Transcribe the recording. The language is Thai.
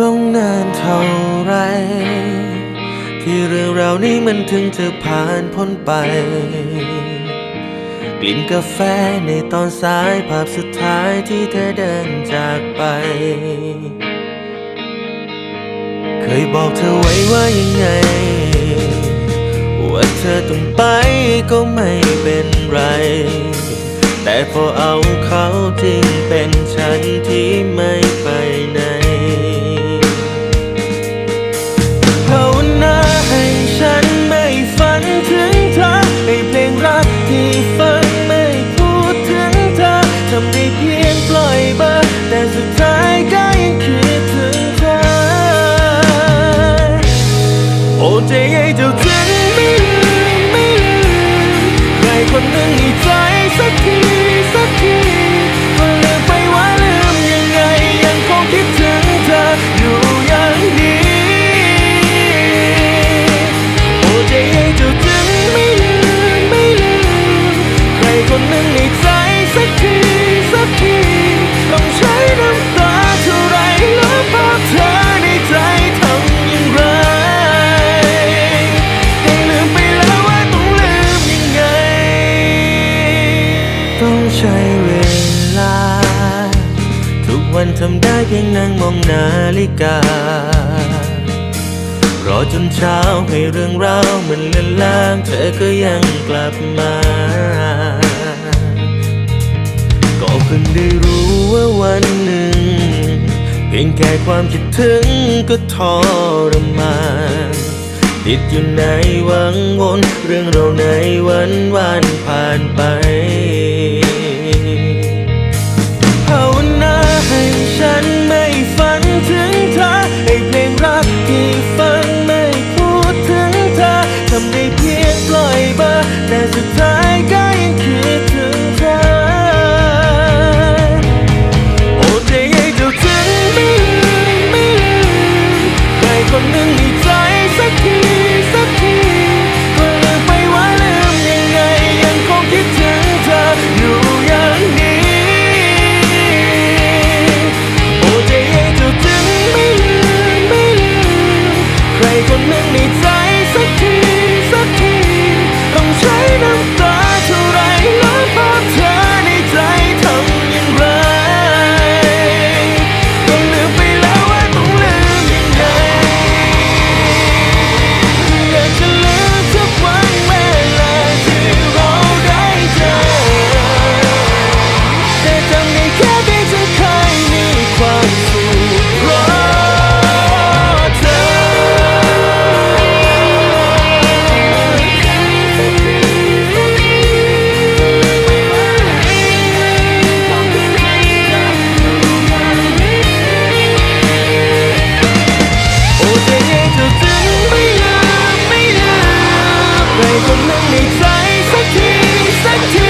ต้องนานเท่าไร ที่เรื่องราวนี้มันถึงจะผ่านพ้นไป กลิ่นกาแฟในตอนสายภาพสุดท้ายที่เธอเดินจากไป เคยบอกเธอไว้ว่ายังไง ว่าเธอต้องไปก็ไม่เป็นไร แต่พอเอาเขาจริงเป็นฉันที่ไม่ไปไหน ใช้เวลา ทุกวันทำได้เพียงนั่งมองนาฬิกา รอจนเช้าให้เรื่องราวมันเลือนลาง เธอก็ยังกลับมา ก็เพิ่งได้รู้ว่าวันหนึ่ง เพียงแค่ความคิดถึงก็ทรมานติดอยู่ในวังวน เรื่องเราในวันวานผ่านไป ลอยเบอร์แต่สุดท้าย ใจสักทีสักที